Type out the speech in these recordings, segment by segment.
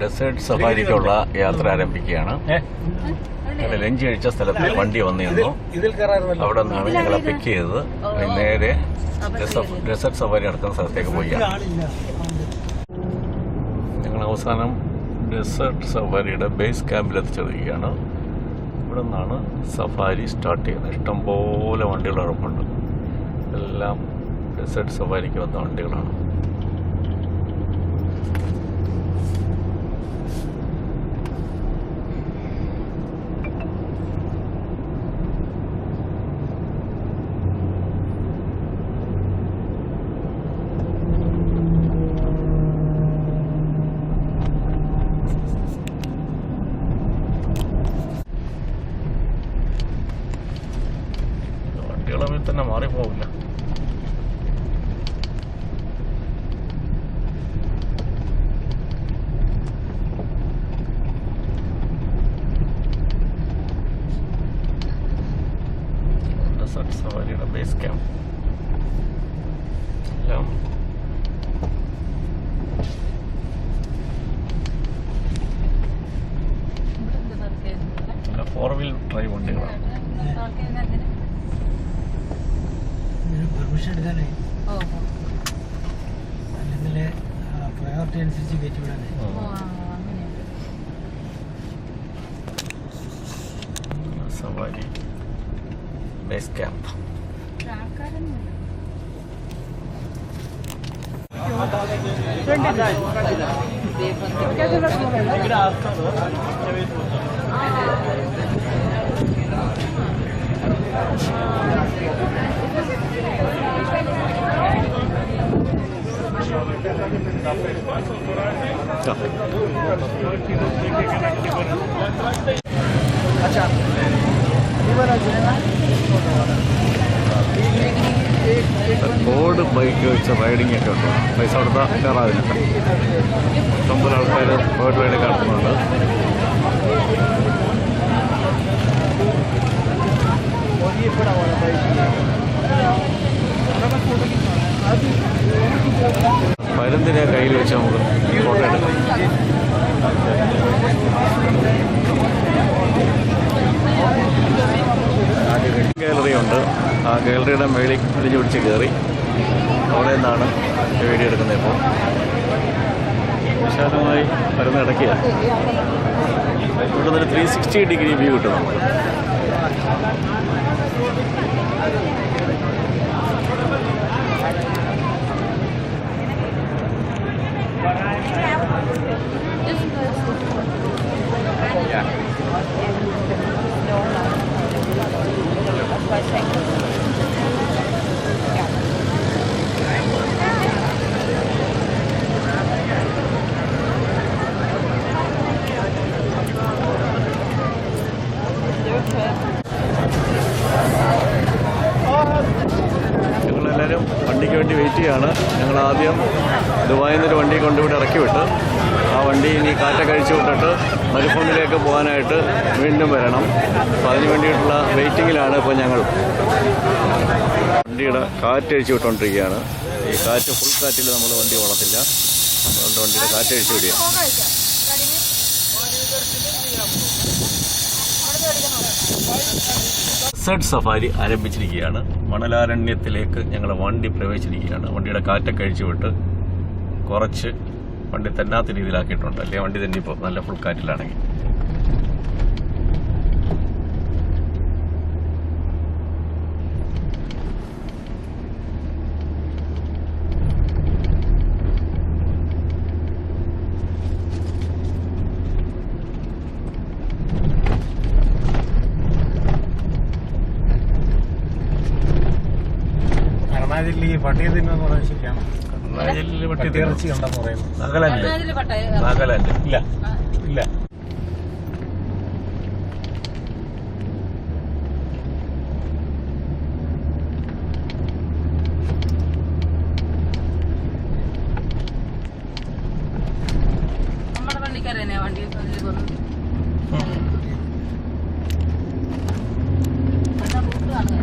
Desert സഫാരിക്കുള്ള യാത്ര ആരംഭിക്കുകയാണ്. Lunch കഴിച്ച സ്ഥലത്ത് വണ്ടി വന്നിരുന്നു അവിടെ നിന്നാണ് ഞങ്ങളെ പിക്ക് ചെയ്തത്. നേരെ ഡെസേർട്ട് സഫാരി നടക്കുന്ന സ്ഥലത്തേക്ക് പോയി. ഞങ്ങൾ അവസാനം ഡെസേർട്ട് സഫാരിയുടെ ബേസ് ക്യാമ്പിൽ എത്തിച്ചിരിക്കുകയാണ് ഇവിടെ നിന്നാണ് സഫാരി സ്റ്റാർട്ട് ചെയ്യുന്നത്. ഇഷ്ടംപോലെ വണ്ടികൾ ഉറപ്പുണ്ട് എല്ലാം ഡെസേർട്ട് സഫാരിക്ക് വന്ന വണ്ടികളാണ് വണ്ടികൾ തമ്മിൽ തന്നെ മാറിപ്പോവില്ല ഡെസേർട്ട് സവാരിയുടെ ബേസ് ക്യാമ്പ് എല്ലാം ഫോർ വീൽ ഡ്രൈവ് വണ്ടികളാണ് പെർമിഷൻ എടുക്കാനേ അല്ലെങ്കിൽ പ്രയോറിറ്റി അനുസരിച്ച് കയറ്റി വിടാനേ. സവാരി. ബേസ് ക്യാമ്പ് ബോർഡ് ബൈക്ക് വെച്ച് റൈഡിംഗ് ഒക്കെ ഉണ്ട്? പൈസ കൊടുത്താൽ കയറാതില്ല ഇഷ്ടംപോലെ ആൾക്കാർ ബോർഡ് റൈഡ് നടത്തുന്നുണ്ട് മരുന്നിനെ കയ്യിൽ വെച്ച് നമുക്ക് ഫോട്ടോ എടുക്കാം ഗാലറി ഉണ്ട് ആ ഗാലറിയുടെ മേളിൽ പിടിച്ച് കയറി അവിടെ നിന്നാണ് വീഡിയോ എടുക്കുന്നത് ഇപ്പോൾ. വിശാലമായി പരന്ന് ഇടയ്ക്കുക ഇവിടെ നിന്ന് ത്രീ സിക്സ്റ്റി ഡിഗ്രി വ്യൂ കിട്ടും നമുക്ക് ഞങ്ങളെല്ലാവരും വണ്ടിക്ക് വേണ്ടി വെയിറ്റ് ചെയ്യാണ് ഞങ്ങൾ ആദ്യം ദുബായിൽ നിന്നൊരു വണ്ടി കൊണ്ടുവിടെ ഇറക്കി വിട്ട് ആ വണ്ടി ഇനി കാറ്റൊക്കെ കഴിച്ചു വിട്ടിട്ട് മരുഭൂമിയിലേക്ക് പോകാനായിട്ട് വീണ്ടും വരണം അപ്പോൾ അതിന് വേണ്ടിയിട്ടുള്ള വെയിറ്റിങ്ങിലാണ് ഇപ്പോൾ ഞങ്ങൾ വണ്ടിയുടെ കാറ്റ് അഴിച്ചു വിട്ടുകൊണ്ടിരിക്കുകയാണ് ഈ കാറ്റ് ഫുൾ കാറ്റിൽ നമ്മൾ വണ്ടി ഓടത്തില്ല. അതുകൊണ്ട് വണ്ടിയുടെ കാറ്റ് അഴിച്ചു വിടുക. സെഡ് സഫാരി ആരംഭിച്ചിരിക്കുകയാണ്. മണലാരണ്യത്തിലേക്ക് ഞങ്ങൾ വണ്ടി പ്രവേശിച്ചിരിക്കുകയാണ്. വണ്ടിയുടെ കാറ്റൊക്കെ അഴിച്ചു വിട്ട് കുറച്ച് വണ്ടി തന്നാത്ത രീതിയിലാക്കിയിട്ടുണ്ട്. അല്ലെങ്കിൽ വണ്ടി തന്നെ ഇപ്പോൾ നല്ല ഫുൾ കാറ്റിലാണെങ്കിൽ. കർണാടകയിൽ തിന്നു പറയുന്നത് ശരിയാണ്. കർണാടകയിൽ വണ്ടി പട്ടിയിറച്ചി ഉണ്ടെന്ന് പറയുന്നു നാഗാലാൻഡ് നാഗാലാൻഡ് ഇല്ല. ഇല്ല. വണ്ടിക്കാരനെ വണ്ടി അതിൽ വന്നു എന്താ റൂട്ട് കാണുക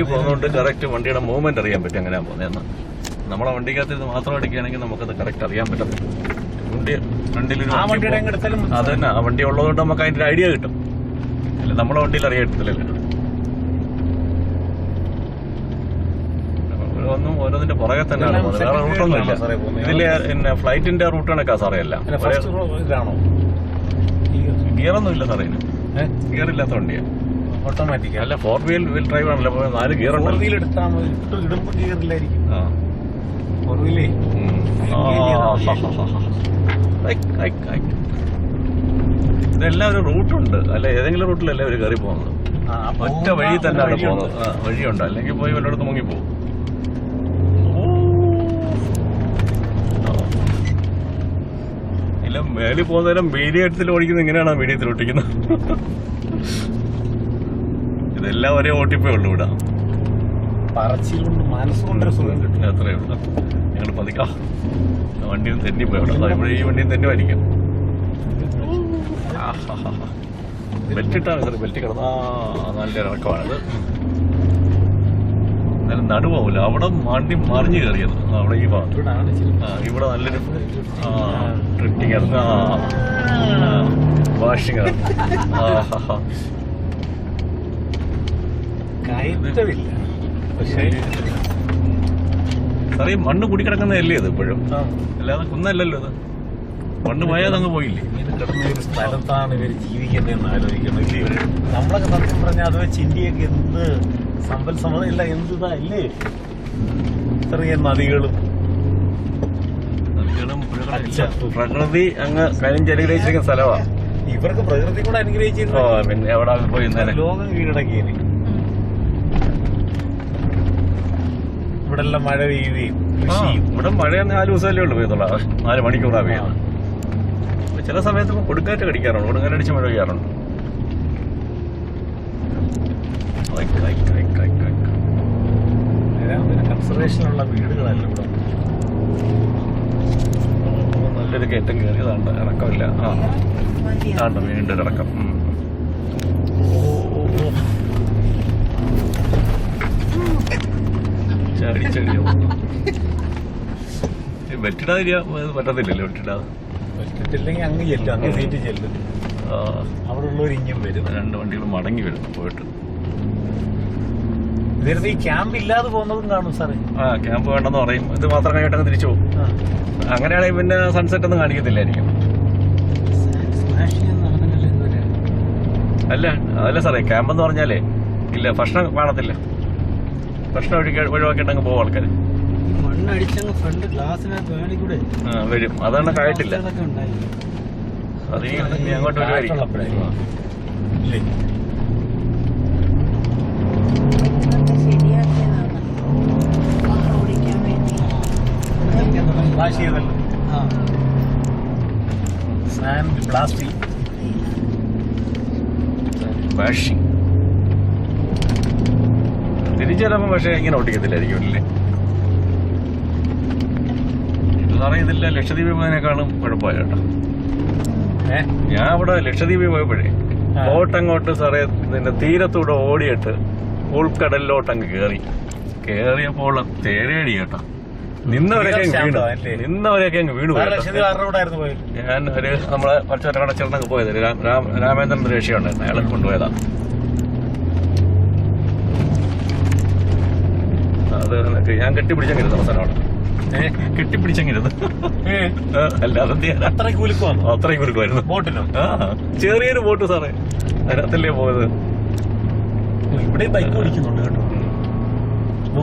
വണ്ടി പോകുന്നതുകൊണ്ട് കറക്റ്റ് വണ്ടിയുടെ മൂവ്മെന്റ് അറിയാൻ പറ്റും അങ്ങനെ പോകുന്നതെന്ന് നമ്മളെ വണ്ടിക്കകത്ത് ഇത് മാത്രം അടിക്കുകയാണെങ്കിൽ നമുക്കത് കറക്റ്റ് അറിയാൻ പറ്റും വണ്ടി ഫ്രണ്ടിലൊരു ആ വണ്ടി വണ്ടിയുടെ പോ- അങ്ങ് അത് തന്നെ ആ വണ്ടി ഉള്ളതുകൊണ്ട് നമുക്ക് അതിന്റെ ഐഡിയ കിട്ടും. അല്ല നമ്മളെ വണ്ടിയിൽ അറിയത്തില്ലല്ലോ ഒന്നും ഓരോന്നിന്റെ പുറകെ തന്നെയാണ് പോകുന്നത്. വേറെ റൂട്ടൊന്നും ഇല്ല? ഇതിൽ പിന്നെ ഫ്ലൈറ്റിന്റെ റൂട്ട് കണക്കാ സാറേ അല്ല ഒന്നും ഇല്ല സാറേ ഗിയർ ഇല്ലാത്ത വണ്ടിയാ. ഓട്ടോമാറ്റിക് അല്ല ഫോർ വീൽ വീൽ ഡ്രൈവ് ആണല്ലോ നാല് ഗിയർ ഫോർ വീൽ എടുത്താൽ മതി. ഇടുമ്പോൾ ഇടുമ്പോ ഗിയറില്ലായിരിക്കും ആ. ഫോർ വീലേ. ഇതെല്ലാം ഒരു റൂട്ടുണ്ട് അല്ല ഏതെങ്കിലും റൂട്ടിലല്ലേ അവർ കയറി പോകുന്നത്? ഒറ്റ വഴി തന്നെയാണ് പോകുന്നത്. വഴിയുണ്ട്. അല്ലെങ്കിൽ പോയി വല്ലയിടത്ത് മുങ്ങി പോകും. ഇല്ല മേലിൽ പോകുന്നേരം മീഡിയത്തിൽ ഓടിക്കുന്നത് ഇങ്ങനെയാണ് മീഡിയത്തിൽ ഓടിക്കുന്നത്? ഇതെല്ലാം ഒരേ ഓട്ടിപ്പേ ഉള്ളൂ ഇവിടെ. പറച്ചിലുണ്ട് കൊണ്ട് മനസ്സുകൊണ്ടൊരു സുഖം കിട്ടും. അത്രേ ഉള്ളൂ. ഞങ്ങൾ പതിക്കാ വണ്ടിയും തെന്നി പോയി അവിടെ. ഇവിടെ ഈ വണ്ടിയും തന്നെ വരിക്കാം. ബെൽറ്റ് ഇട്ടാണ് സാർ ബെൽറ്റ് കിടന്ന ആ നല്ല ഇറക്കമാണത്. എന്നാലും നടുവാവില്ല അവിടെ വണ്ടി മറിഞ്ഞ് കയറിയത്. ആ, അവിടെ ഈ ആ ഇവിടെ നല്ലൊരു ട്രിപ്പിങ് ഇറങ്ങാ. ആ വാഷിംഗ് ആ ഹാ ഹാ കയറ്റമില്ല. പക്ഷേ സാറേ മണ്ണ് കുടിക്കിടക്കുന്നതല്ലേ ഇത് ഇപ്പോഴും? അല്ലാതെ കുന്നല്ലല്ലോ ഇത്. മണ്ണ് പോയാൽ അങ്ങ് പോയില്ലേ? ഇങ്ങനെ കിടന്ന ഒരു സ്ഥലത്താണ് ഇവർ ജീവിക്കുന്നതെന്ന് ആലോചിക്കണം ഇല്ലേ നമ്മളൊക്കെ സത്യം പറഞ്ഞാൽ അത് വെച്ച് ഇന്ത്യയൊക്കെ എന്ത് സമ്പൽ സമതയില്ല എന്ത് ഇതാ ഇല്ലേ ചെറിയ നദികളും. പുഴകളും പ്രകൃതി അങ്ങ് കരിഞ്ചലിഗ്രഹിച്ചിരിക്കുന്ന സ്ഥലമാ ഇവർക്ക് പ്രകൃതി കൂടെ അനുഗ്രഹിച്ചിരുന്നു പിന്നെ എവിടെ പോയി ഇന്നലെ? ലോകം കീഴടക്കിയത് ഇവിടെ എല്ലാം മഴ പെയ്യുകയും കൃഷിയും ഇവിടെ മഴ നാല് ദിവസമല്ലേ ഉള്ളൂ പെയ്തുള്ള. നാല് മണിക്കൂറാ പെയ്യുന്നത് ചില സമയത്ത് കൊടുക്കാറ്റ് കടിക്കാറുണ്ട്. കൊടുങ്കാറ്റടിച്ച് മഴ പെയ്യാറുണ്ട്. കൺസർവേഷനുള്ള വീടുകളല്ല ഇവിടെ. നല്ലൊരു കയറ്റം കയറിയതാണ്ട് ഇറക്കമില്ല. ആ. ആണ്ട് വീണ്ടും ഇറക്കം. ചാടി ചാടി വെട്ടിടാതിരിയാ പറ്റത്തില്ലല്ലോ വെട്ടിടാതെ പറ്റിട്ടില്ലെങ്കിൽ അങ്ങ് ചെല്ലും. അങ്ങ് സീറ്റ് ചെല്ലും. അവിടെ ഉള്ളവർ ഇഞ്ഞും വരും. രണ്ട് വണ്ടികൾ മടങ്ങി വരും പോയിട്ട്. ഈ ക്യാമ്പ് ഇല്ലാതെ പോകുന്നതും കാണും സാറേ. ആ ക്യാമ്പ് വേണ്ടെന്ന് പറയും. ഇത് മാത്രം കഴിഞ്ഞിട്ടങ്ങ് തിരിച്ചു പോകും. അങ്ങനെയാണെങ്കിൽ പിന്നെ സൺസെറ്റ് ഒന്നും കാണിക്കത്തില്ലായിരിക്കും. അല്ല അതല്ല സാറേ ക്യാമ്പ് എന്ന് പറഞ്ഞാലേ ഇല്ല ഭക്ഷണം കാണത്തില്ല. ഭക്ഷണം അങ്ങ് പോകും ആൾക്കാർ മണ്ണടിച്ചങ്ങ് ഫ്രണ്ട് ഗ്ലാസ്സിനകത്ത് വേണി കൂടെ. ആ, വരും. അതാണ് കായിട്ടില്ല അത് അങ്ങോട്ട്. വരുമായിരിക്കും ശരിയാക്കിയതാണ് തിരിച്ചു ചിലപ്പോൾ പക്ഷേ ഇങ്ങനെ ഓടിക്കത്തില്ലായിരിക്കും അല്ലേ ഇത് സാറേ ഇതില്ല ലക്ഷദ്വീപ് പോയതിനേക്കാളും കുഴപ്പമില്ല കേട്ടോ. ഞാൻ അവിടെ ലക്ഷദ്വീപിൽ പോയപ്പോഴേ ബോട്ടങ്ങോട്ട് സാറേ ഇതിന്റെ തീരത്തൂടെ ഓടിയിട്ട് ഉൾക്കടലിലോട്ട് അങ്ങ് കയറി കയറിയപ്പോൾ തേരേടി കേട്ടോ നിന്നവരൊക്കെ വീണു. നിന്നവരൊക്കെ അങ്ങ് വീണു ഞാൻ ഒരു നമ്മളെ കടച്ചിടന്നൊക്കെ പോയത്. രാമേന്ദ്രൻ രക്ഷയുണ്ടായിരുന്നു. അയാളെ കൊണ്ടുപോയതാ. എന്നിട്ട് ഞാൻ കെട്ടിപ്പിടിച്ചങ്ങിരുന്നു അവസാനം അവിടെ ഏഹ് കെട്ടിപ്പിടിച്ചങ്ങിരുന്നു അല്ലാതെ ചെയ്യാനാ? അത്രയ്ക്ക് അത്രയും കുറുക്കുമായിരുന്നു ബോട്ടിനോ ആ ചെറിയൊരു ബോട്ട് സാറേ. അതിനകത്തല്ലേ പോയത്? ഇവിടെ ബൈക്ക് ഓടിക്കുന്നുണ്ട് കേട്ടോ. ഓ.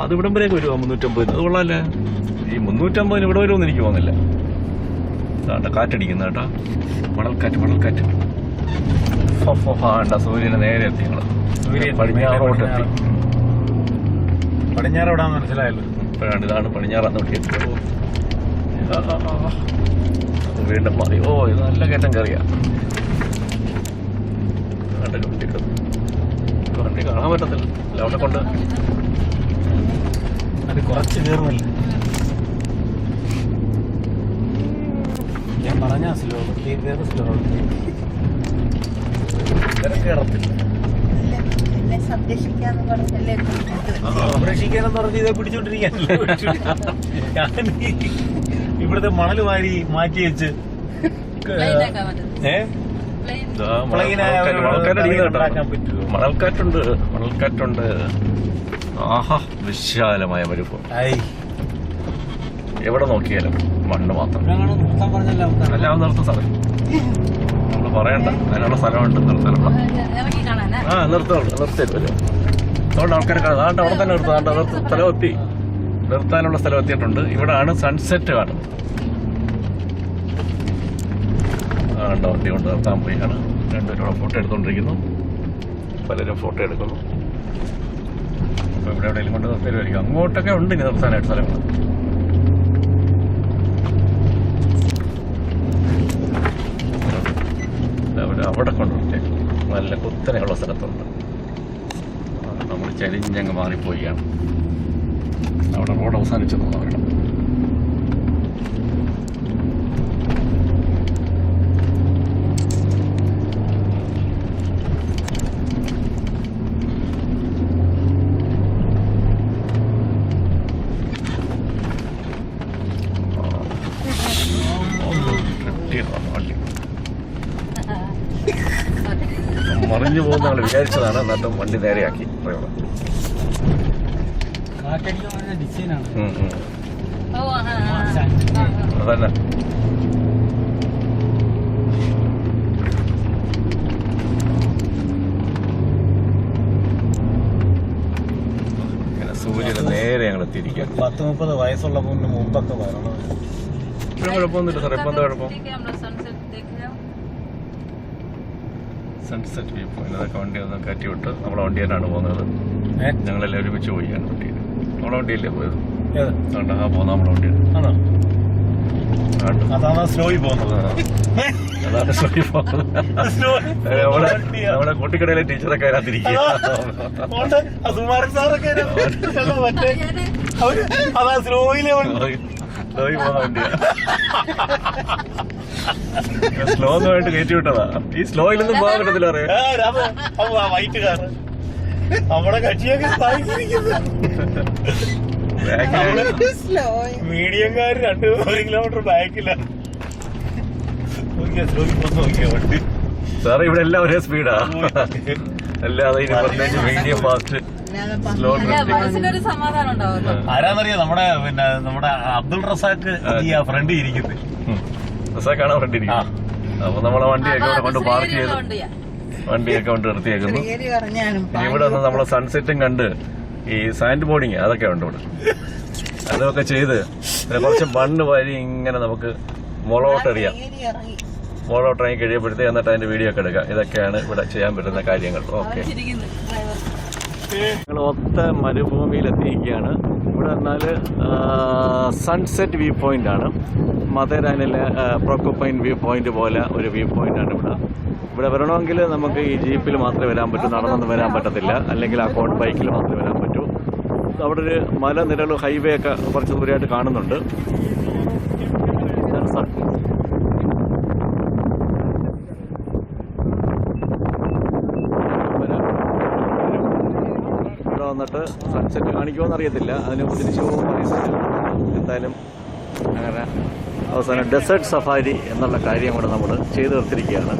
അത് ഇവിടം വരെയൊക്കെ വരുവാ മുന്നൂറ്റമ്പതിന്? അത് കൊള്ളാല്ലേ? ഈ മുന്നൂറ്റമ്പതിന് ഇവിടെ വരുമെന്ന് എനിക്ക് തോന്നുന്നില്ല. കാറ്റടിക്കുന്ന കേട്ടോ. മണൽക്കാറ്റ് മണൽക്കാറ്റ് ഫോ, സൂര്യനെ നേരെ എത്തി പടിഞ്ഞാറോട്ട് എത്തി. പടിഞ്ഞാറ്. എവിടാന്ന് മനസ്സിലായല്ലോ. ഇപ്പോഴാണ് ഇതാണ് പടിഞ്ഞാറാന്ന് ആ. വീണ്ടും മാറി. ഓ ഇത് നല്ല കയറ്റം കയറിയ. വണ്ടി വണ്ടി കാണാൻ പറ്റത്തില്ല. അവിടെ കൊണ്ട്. അത് കുറച്ച് കയറുമല്ലോ? ഞാൻ പറഞ്ഞ സ്ലോ സ്ലോ സംരക്ഷിക്കാനെന്ന് പറഞ്ഞ് ഇതെ പിടിച്ചോണ്ടിരിക്കാനല്ലേ ഞാൻ ഇവിടുത്തെ മണൽ വാരി മാറ്റി വെച്ച് മണൽക്കാറ്റുണ്ട് മണൽക്കാറ്റുണ്ട്. ആഹാ വിശാലമായ മരുഭൂമി. എവിടെ നോക്കിയാലും മണ്ണ് മാത്രം. അല്ലാതെ നിർത്തും എല്ലാം പറയണ്ട. അതിനുള്ള സ്ഥലമുണ്ട്. കാണാനാ? ആ നിർത്തുന്നുണ്ട് നിർത്തരുത് അതുകൊണ്ട് ആൾക്കാർ അതാണ്ട് അവിടെ തന്നെ നിർത്തും. അതാണ്ട് നിർത്ത്. സ്ഥലം എത്തി. നിർത്താനുള്ള സ്ഥലം എത്തിയിട്ടുണ്ട്. ഇവിടാണ് സൺസെറ്റ് കാണുന്നത് ആണ്ട വണ്ടി കൊണ്ട് നിർത്താൻ പോയാണ് രണ്ടുപേരും ഫോട്ടോ എടുത്തുകൊണ്ടിരിക്കുന്നു പലരും ഫോട്ടോ എടുക്കുന്നു. അപ്പോൾ ഇവിടെ എവിടെയെങ്കിലും കൊണ്ട് നിർത്തേരുമായിരിക്കും അങ്ങോട്ടൊക്കെ ഉണ്ട് ഇനി നിർത്താനായിട്ട് സ്ഥലങ്ങൾ അവിടെ അവിടെ കൊണ്ട് നിർത്തിയേക്കും കുത്തനെയുള്ള സ്ഥലത്തുണ്ട്. നമ്മൾ ചരിഞ്ഞങ്ങ് മാറിപ്പോവുകയാണ്. അവിടെ റോഡ് അവസാനിച്ചെന്ന് പറയണം കിട്ടിയതാണ് വണ്ടി മറിഞ്ഞു പോകുന്ന ആൾ വിചാരിച്ചതാണ് എന്നിട്ടും വണ്ടി നേരെയാക്കി ഡ്രൈവർ. അതന്നെ. സൂര്യന് നേരെ ഞങ്ങൾ എത്തിയിരിക്കുക പത്ത് മുപ്പത് വയസ്സുള്ള മുന്നേ മുമ്പൊക്കെ വരണം. ഇവിടെ കുഴപ്പമൊന്നുമില്ല സാർ ഇപ്പം എന്താ കുഴപ്പം? സൺസെറ്റ് വ്യൂ പോയിന്റ് അതൊക്കെ വണ്ടി ഒന്ന് കയറ്റി വിട്ട് നമ്മളെ വണ്ടി തന്നെയാണ് പോകുന്നത് ഞങ്ങളെല്ലാം ഒരുമിച്ച് പോയിയാണ് വണ്ടിയിൽ. നമ്മളെ വണ്ടിയല്ലേ പോയത്? അതുകൊണ്ട് ആ പോകുന്ന നമ്മുടെ വണ്ടിയിൽ. ആണോ. അതാണ്. പോകുന്നത്. അതാണ് പോകുന്നത്. നമ്മുടെ നമ്മുടെ കുട്ടിക്കടയിലെ ടീച്ചറൊക്കെ അതിനകത്തിരിക്കുക. സുമാരൻ സാറൊക്കെ അല്ല, മറ്റേ അവർ അതാ സ്ലോയിലെ സ്ലോയി പോകുന്ന വണ്ടിയാ. സ്ലോ ഒന്നുമായിട്ട് കയറ്റി വിട്ടതാ. ഈ സ്ലോയിലൊന്നും പോകാൻ പറ്റത്തില്ല അറിയാം വൈറ്റ് കാർ നമ്മുടെ കക്ഷിയൊക്കെ മീഡിയംകാർ രണ്ട് ഒരു കിലോമീറ്റർ ബാക്കില്ല സാറേ ഇവിടെ എല്ലാം ഒരേ സ്പീഡാ അല്ലാതെ മീഡിയം ഫാസ്റ്റ് ആരാന്നറിയോ? നമ്മുടെ പിന്നെ നമ്മുടെ അബ്ദുൾ റസാക്ക് ഈ ഫ്രണ്ട് ഇരിക്കുന്നത് കാണാൻ ഫ്രണ്ട് അപ്പൊ നമ്മളെ വണ്ടിയൊക്കെ ഇവിടെ കൊണ്ട് പാർക്ക് ചെയ്ത് വണ്ടിയാ വണ്ടിയൊക്കെ കൊണ്ട് നിർത്തിയേക്കുന്നു. ഇവിടെ വന്ന് നമ്മളെ സൺസെറ്റും കണ്ട് ഈ സാൻഡ് ബോർഡിങ് അതൊക്കെ ഉണ്ട് ഇവിടെ. അതൊക്കെ ചെയ്ത് പിന്നെ കുറച്ച് മണ്ണ് വഴി ഇങ്ങനെ നമുക്ക് മുളകോട്ടെറിയാം പേര് കഴിയപ്പെടുത്തി എന്നിട്ട് അതിന്റെ വീഡിയോ ഒക്കെ എടുക്കാം. ഇതൊക്കെയാണ് ഇവിടെ ചെയ്യാൻ പറ്റുന്ന കാര്യങ്ങൾ. ഓക്കെ ചിരിക്കുന്നു ഡ്രൈവർ ഞങ്ങൾ ഒത്ത മരുഭൂമിയിൽ എത്തിയിരിക്കുകയാണ് ഇവിടെ എന്നാൽ സൺസെറ്റ് വ്യൂ പോയിന്റ് ആണ്. മധുരാനിലെ പ്രൊക്കോപ്പൈൻ വ്യൂ പോയിന്റ് പോലെ ഒരു വ്യൂ പോയിന്റ് ആണ് ഇവിടെ. ഇവിടെ വരണമെങ്കിൽ നമുക്ക് ഈ ജീപ്പിൽ മാത്രമേ വരാൻ പറ്റൂ നടന്നൊന്നും വരാൻ പറ്റത്തില്ല. അല്ലെങ്കിൽ ആ കോൺ ബൈക്കിൽ മാത്രമേ വരാൻ പറ്റൂ. അവിടെ ഒരു മലനിരളും ഹൈവേ ഒക്കെ കുറച്ച് ദൂരമായിട്ട് കാണുന്നുണ്ട് ഇതാണ് സൺ- വരാം. ഇവിടെ വന്നിട്ട് സൺസെറ്റ് കാണിക്കുമോന്ന് അറിയത്തില്ല അതിന് തിരിച്ചു പോകുമെന്ന് അറിയത്തില്ല എന്തായാലും അങ്ങനെ അവസാനം ഡെസേർട്ട് സഫാരി എന്നുള്ള കാര്യം കൂടെ നമ്മൾ ചെയ്തു തീർത്തിരിക്കുകയാണ്.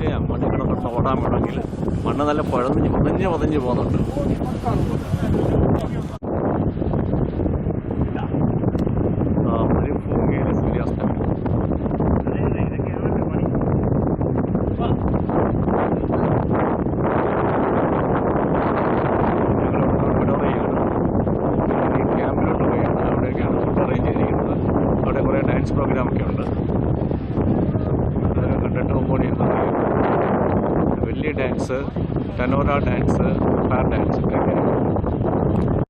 ചെയ്യാം. മണ്ണ് കിടന്നിട്ട് ഓടാൻ വേണമെങ്കിൽ മണ്ണ് നല്ല പഴഞ്ഞ് പതഞ്ഞ് പതഞ്ഞ് പോകുന്നുണ്ട്. टर्नओवर